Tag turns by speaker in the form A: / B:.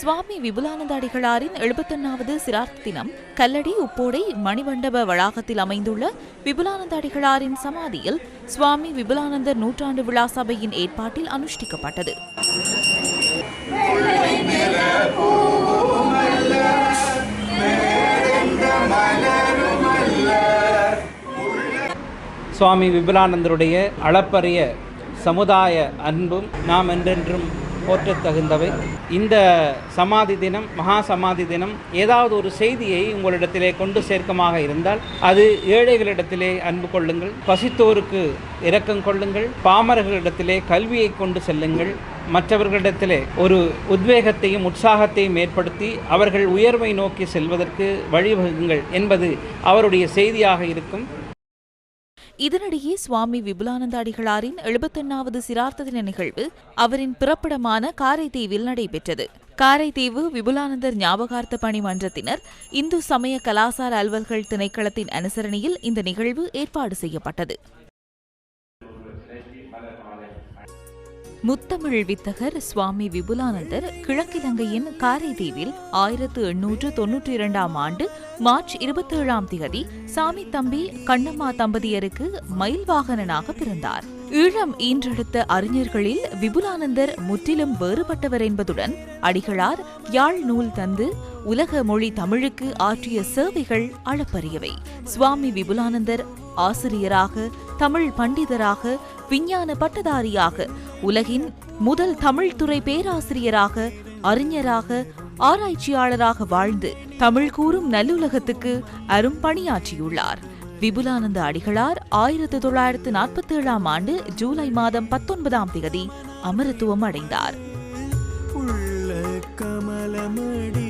A: சுவாமி விபுலானந்த அடிகளாரின் எழுபத்தொன்னாவது சிரார்த்த தினம் கல்லடி உப்போடை மணிமண்டப வளாகத்தில் அமைந்துள்ள விபுலானந்த அடிகளாரின் சமாதியில் சுவாமி விபுலானந்தர் நூற்றாண்டு விழா சபையின் ஏற்பாட்டில் அனுஷ்டிக்கப்பட்டது.
B: சுவாமி விபுலானந்தருடைய அளப்பரிய சமுதாய அன்பும் நாம் என்றென்றும் போற்றத் தகுந்தவை இந்த சமாதி தினம் மகா சமாதி தினம் ஏதாவது ஒரு செய்தியை உங்களிடத்திலே கொண்டு சேர்க்கமாக இருந்தால் அது ஏழைகளிடத்திலே அன்பு கொள்ளுங்கள் பசித்தோருக்கு இரக்கம் கொள்ளுங்கள் பாமரர்களிடத்திலே கல்வியை கொண்டு செல்லுங்கள் மற்றவர்களிடத்திலே ஒரு உத்வேகத்தையும் உற்சாகத்தையும் ஏற்படுத்தி அவர்கள் உயர்வை நோக்கி செல்வதற்கு வழிவகுங்கள் என்பது அவருடைய செய்தியாக இருக்கும்.
A: இதனிடையே சுவாமி விபுலானந்த அடிகளாரின் எழுபத்தொன்னாவது சிரார்த்த தின நிகழ்வு அவரின் பிறப்பிடமான காரைதீவில் நடைபெற்றது. காரைதீவு விபுலானந்தர் ஞாபகார்த்த பணி மன்றத்தினர் இந்து சமய கலாசார அலுவல்கள் திணைக்களத்தின் அனுசரணையில் இந்த நிகழ்வு ஏற்பாடு செய்யப்பட்டது. முத்தமிழ் வித்தகர் சுவாமி விபுலானந்தர் கிழக்கிலங்கையின் காரைதீவில் ஆயிரத்து எண்ணூற்று தொன்னூற்றி இரண்டாம் ஆண்டு மார்ச் இருபத்தேழாம் திகதி சாமி தம்பி கண்ணம்மா தம்பதியருக்கு மயில் வாகனனாக பிறந்தார். ஈழம் ஈன்றெடுத்த அறிஞர்களில் விபுலானந்தர் முற்றிலும் வேறுபட்டவர் என்பதுடன் அடிகளார் யாழ் நூல் தந்து உலக மொழி தமிழுக்கு ஆற்றிய சேவைகள் அளப்பரியவை. சுவாமி விபுலானந்தர் ஆசிரியராக தமிழ் பண்டிதராக விஞ்ஞான பட்டதாரியாக உலகின் முதல் தமிழ் துறை பேராசிரியராக அறிஞராக ஆராய்ச்சியாளராக வாழ்ந்து தமிழ் கூறும் நல்லுலகத்துக்கு அரும்பணியாற்றியுள்ளார் விபுலானந்த அடிகளார் ஆயிரத்து தொள்ளாயிரத்து நாற்பத்தி ஏழாம் ஆண்டு ஜூலை மாதம் பத்தொன்பதாம் தேதி அமரத்துவம் அடைந்தார்.
C: உள்ள கமலமடி